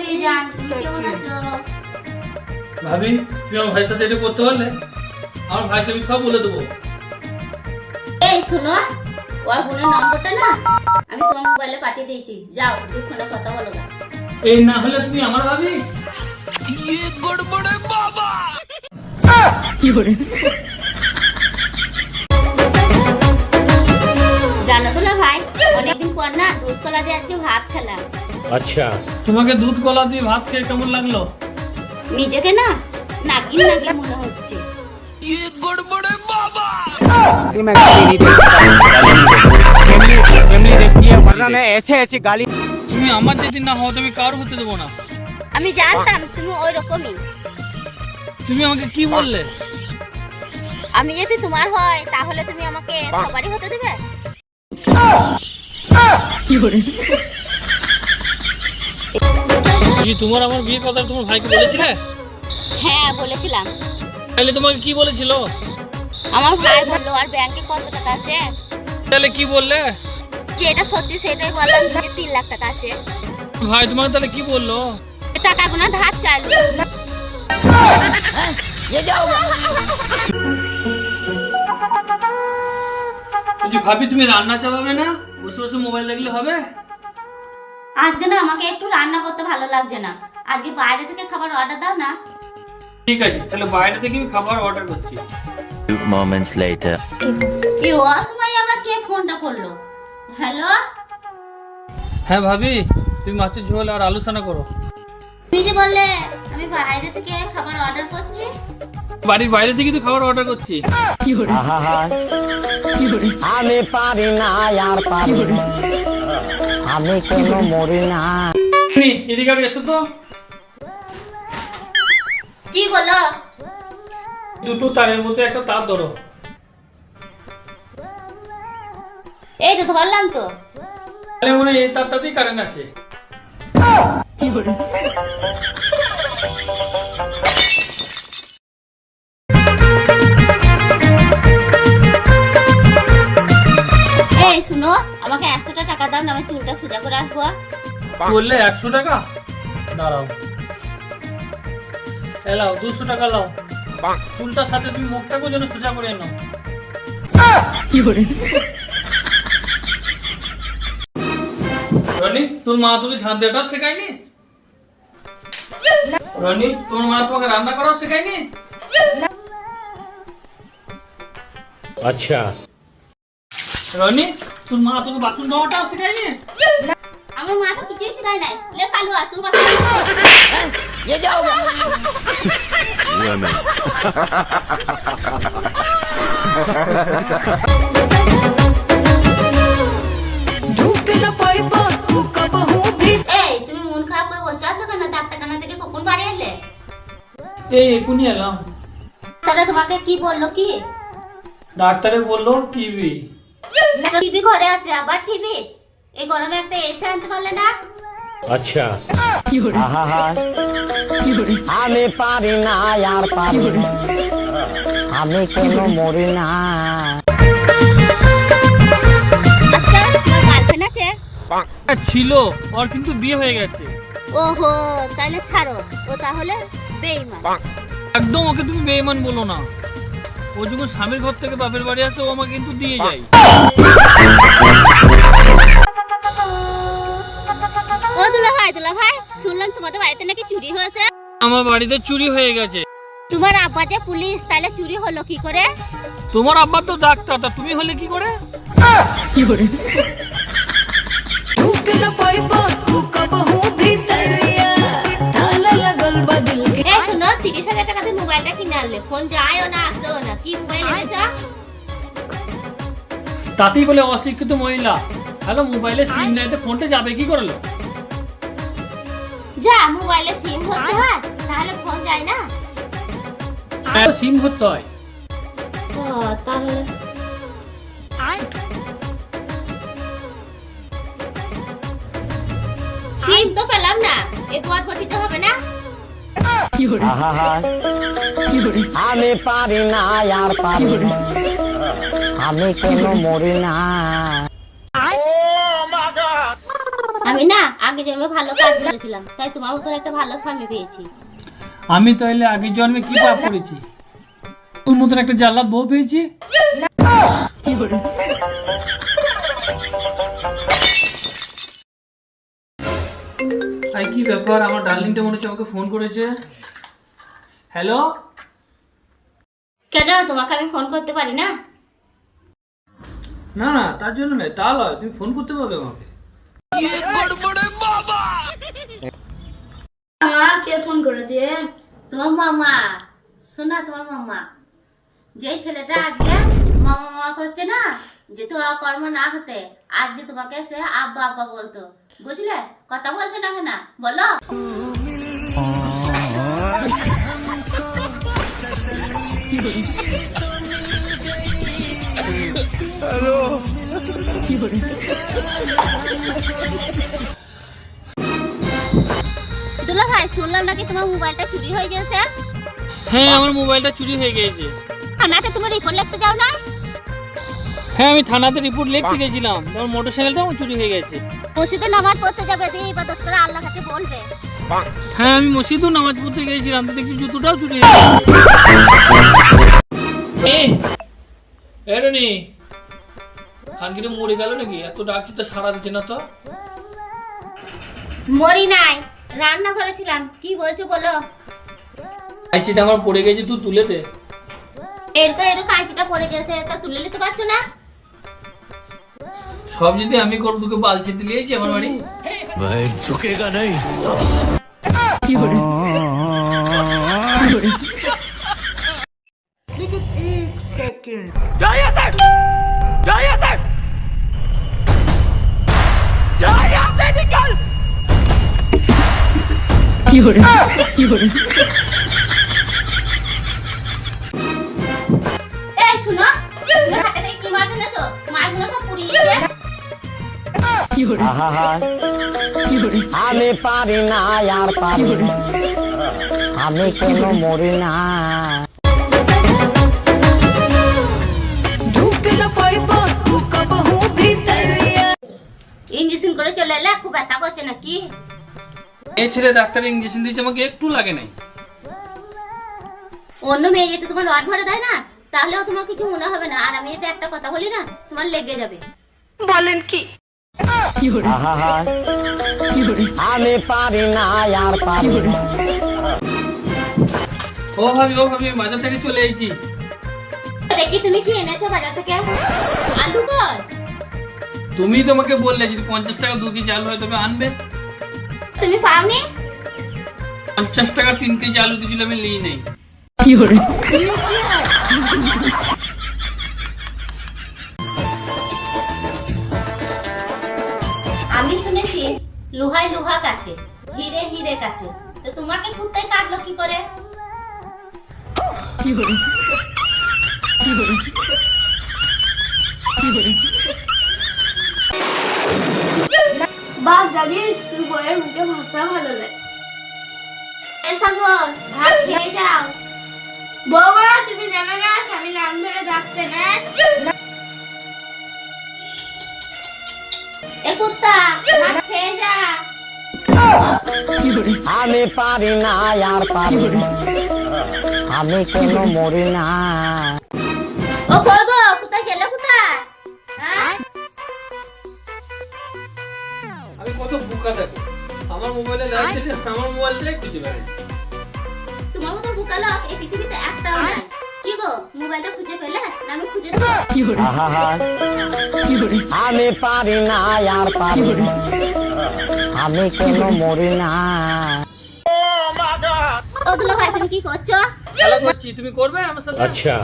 দিয়ে যান। তুমি কেমন আছো? ভাবি তুমি আমার ভাইয়ের সাথে এটা করতে পারলে? আমার ভাইকে আমি সব বলে দেবো। এই শোনো ওর বোনের নম্বরটা না আমি তোমার মোবাইলে পাঠিয়ে দিয়েছি। যাও দুক্ষণে কথা বলো এই না হলে তুমি আমার ভাবি? জানো তো না ভাই অনেকদিন পর না দুধ কলা দিয়ে আজকে ভাত খেলাম। আচ্ছা। তোমাকে দুধ কলা দিয়ে ভাত খেয়ে কেমন লাগল? নিজেকে না নাকি নাকি মনে হচ্ছে। তুমি আমার না হও তুমি কার দেবো না। আমি জানতাম তুমি তুমি আমাকে কি বললে? আমি যদি তোমার হয় তাহলে তুমি আমাকে সবারই হতে দেবে? তোমার আমার বিয়ের কথা তোমার ভাইকে বলেছিলে? হ্যাঁ বলেছিলাম। তাহলে তোমাকে কি বলেছিল? আমার ভাই বলল আর ব্যাংকে কত টাকা আছে? তাহলে কি বললে? যেটা সত্যি সেটাই বললাম যে তিন লাখ টাকা আছে। ভাই তোমার তাহলে কি বলল? টাকাগুলো ধার চাইলো। ভাবি তুমি রান্না চালাবে না? বসে বসে মোবাইল দেখলে হবে? আজকে না আমাকে একটু রান্না করতে ভালো লাগছে না। আজকে বাইরে থেকে খাবার অর্ডার দাও না। ঠিক আছে তাহলে বাইরে থেকে আমি খাবার অর্ডার করছি। Moments later. এই অসময় আবার কে ফোনটা করল? হ্যালো হ্যাঁ ভাবি তুমি মাছের ঝোল আর আলু সানা করো। তুমি যে বললে আমি বাইরে থেকে খাবার অর্ডার করছি। বাড়ির বাইরে থেকে তো খাবার অর্ডার করছি। আমি পারি না আর পারি না। আমি কেন মরি না। নি, এদিকে আমি এসো তো। কি বলো দুটো তারের মধ্যে একটা তার ধরো। এই তো ধরলাম তো। তাহলে মনে হয় এই তারটাতেই কারেন্ট আছে। এই দাও না আমি চুলটা সোজা করে আসব। বললে একশো টাকা? দাঁড়াও। এলাও দুশো টাকা লাও। চুলটার সাথে তুমি মুখটাকেও যেন সোজা করে নাও। কি করে রনি তোর মা তোকে ঝাঁট দেওয়াটাও শেখায়নি? রনি তোর মা তোমাকে রান্না করাও শেখায়নি? আচ্ছা। রনি তোর মা তোকে বাথরুম দেওয়াটাও শেখায়নি আমার মা তো কিছুই শেখায় নাই লে কালুয়া তোর পাশে women এই তুমি মন খারাপ করে বসে আছো কেন ডাক্তারখানা থেকে কখন বাড়ি এলে এই এখনই এলাম তাহলে তোমাকে কি বলল কি ডাক্তারে বলল টিভি টিভি ঘরে আছে আবার টিভি? এই গরমে একটা এসে আনতে পারলে না? আচ্ছা। আমি পারি না আর পারি আমি কেন মরি না? ছিল ওর কিন্তু বিয়ে হয়ে গেছে। ওহো তাহলে ছাড়ো। ও তাহলে বেইমান। একদম ওকে তুমি বেইমান বলো না। ও যখন স্বামীর ঘর থেকে বাপের বাড়ি আসে ও আমাকে কিন্তু দিয়ে যায়। ও দুলা ভাই দুলা ভাই শুনলাম তোমাদের বাড়িতে নাকি চুরি হয়েছে। আমার বাড়িতে চুরি হয়ে গেছে। তোমার আব্বা যে পুলিশ তাহলে চুরি হলো কি করে? তোমার আব্বা তো ডাক্তার তা তুমি হলে কি করে? এই তিরিশ হাজার টাকা দিয়ে মোবাইলটা কিনে আনলে। ফোন যায়ও না আসেও না। কি মোবাইল এনেছ? তাতেই বলে অশিক্ষিত মহিলা। হ্যালো মোবাইলে সিম নাই তো ফোনটা যাবে কি করল যা মোবাইলে সিম ভরতে হয় তাহলে ফোন যায় না। সিম ভরতে হয়। তাহলে। সিম তো পেলাম না এই বট হবে না। আমি পারি না আর পারি না। আমি কেন মরি না? আমি না আগে জন্মে ভালো কাজ করেছিলাম তাই তোমার মতন একটা ভালো স্বামী পেয়েছি। আমি তাইলে আগের জন্মে কি পাপ করেছি? তোর মতন একটা জাল্লাদ বউ পেয়েছি? আই কি ব্যাপার? আমার ডার্লিংটা মনে হচ্ছে আমাকে ফোন করেছে। হ্যালো? কেন? তোমাকে আমি ফোন করতে পারি না? না না তার জন্য নয় তা নয় তুমি ফোন করতে পারবে আমাকে। আমার কে ফোন করেছে? তোমার মামা। শোনা তোমার মামা। যে ছেলেটা আজকে মামা মামা করছে না যে তো কর্ম না হতে আজকে তোমাকে সে আব্বা আব্বা বলতো। বুঝলে? কথা বলছে না কেনা? বলো। দুলা ভাই শুনলাম নাকি তোমার মোবাইলটা চুরি হয়ে গেছে? হ্যাঁ আমার মোবাইলটা চুরি হয়ে গেছে। থানাতে তুমি রিপোর্ট লিখতে যাও না? হ্যাঁ আমি থানাতে রিপোর্ট লিখতে গেছিলাম আমার মোটর সাইকেলটা আমার চুরি হয়ে গেছে। মসজিদে নামাজ পড়তে যাবে দিয়ে ইবাদত করে আল্লাহ কাছে বলবে। হ্যাঁ আমি মসজিদও নামাজ পড়তে গিয়েছিলাম তো দেখছি জুতোটাও চুরি হয়ে গেছে। এ, এ রনি খানকিটা মরে গেল নাকি? এত ডাকছি তো সারা দিচ্ছে না তো। মরি নাই রান্না করেছিলাম কি বলছো বলো? আইছিটা আমার পড়ে গেছে তুই তুলে দে। এরকম এরকম কাঁচিটা পড়ে গেছে তা তুলে নিতে পারছ না? সব যদি আমি করব তোকে বালছে দিলিয়েছি আমার বাড়ি? কি হরে কি হরে আমি পারি না আর পারি না। আমি কেন মরি না? ইঞ্জেকশন করে চলে এলে খুব ব্যথা করছে না কি এই ছেলে ডাক্তার ইঞ্জেকশন দিয়েছে আমাকে একটু লাগে নাই। অন্য মেয়ে যেতে তোমার রড ভরে দেয় না তাহলেও তোমার কিছু মনে হবে না। আর আমি যদি একটা কথা বলি না তোমার লেগে যাবে। আহা আমি পারি না আর পারি না ও ভাবি ও ভাবি বাজার থেকে চলে এসেছি দেখি তুমি কি এনেছো বাজার থেকে আলু কর তুমি তোমাকে বললে যদি পঞ্চাশ টাকা দু কেজি আলু হয় তবে আনবে তুমি পাওনি পঞ্চাশ টাকা তিন কেজি আলু দিয়েছিল আমি নিই নেই আমি লোহায় লোহা কাটে হিরে হিরে কাটে। তো তোমাকে কুত্তায় কাটলো কি করে? জানিস তুই বইয়ের মুখে ভাষা ভালো লাগে এ সাগর ভাত খেয়ে যাও। বাবা তুমি জানো না স্বামী নাম ধরে ডাকতে না? এ কুত্তা আমি পারি না আর পারি না। আমি কেন মরি না? ও কই গো কোথায় গেলে কোথায়? হ্যাঁ? আমি কত বোকা থাকি। আমার মোবাইলে লাইট দিলে আমার মোবাইল থেকে খুঁজে বেড়াই। তোমার মতো বুকালো এই পৃথিবীতে একটাও নাই। কি গো মোবাইলটা খুঁজে পেলে? না আমি খুঁজে দেবো? আমি পারি না আর পারি না। আমি কেন মরি না? ভাই তুমি কি করছ? তুমি করবে আমার সাথে আচ্ছা